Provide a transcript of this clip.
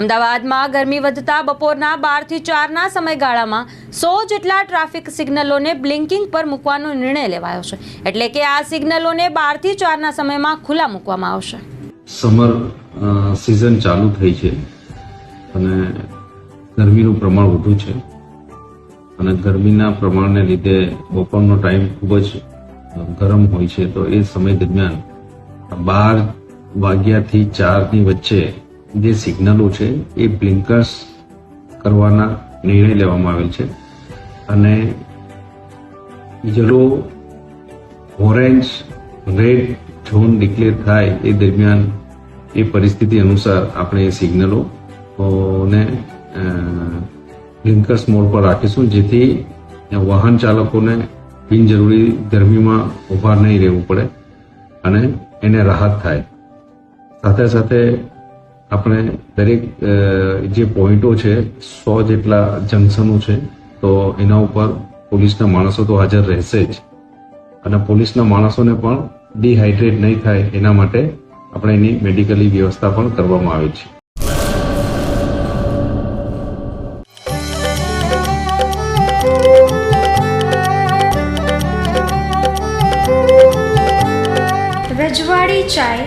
અમદાવાદમાં ગરમી વધતા બપોરના બારથી ચારના સમયગાળામાં સો જેટલા ટ્રાફિક સિગ્નલોને બ્લિંકિંગ પર મૂકવાનો નિર્ણય લેવાયો છે. એટલે કે આ સિગ્નલોને બારથી ચારના સમયમાં ખુલ્લા મૂકવામાં આવશે. સમર સિઝન ચાલુ થઈ છે અને ગરમીનું પ્રમાણ વધુ છે. અને ગરમીના પ્રમાણને લીધે બપોરનો ટાઈમ ખૂબ જ ગરમ હોય છે. તો એ સમય દરમિયાન બાર વાગ્યાથી ચારની વચ્ચે જે સિગ્નલો છે એ બ્લિંકર્સ કરવાના નિર્ણય લેવામાં આવેલ છે. અને yellow orange red zone declare થાય એ દરમિયાન એ પરિસ્થિતિ અનુસાર આપણે એ સિગ્નલો ને બ્લિંકર્સ મોડ પર રાખીશું, જેથી વાહન ચાલકોને બિનજરૂરી ગરમીમાં ઊભા નહીં રહેવું પડે અને એને રાહત થાય. સાથે સાથે આપણે દરેક જે પોઈન્ટો છે, સો જેટલા જંકશનો છે, તો એના ઉપર પોલીસના માણસો તો હાજર રહેશે જ. અને પોલીસના માણસોને પણ ડિહાઇડ્રેટ નહીં થાય એના માટે આપણે એની મેડિકલી વ્યવસ્થા પણ કરવામાં આવી છે. Rajwadi Chai.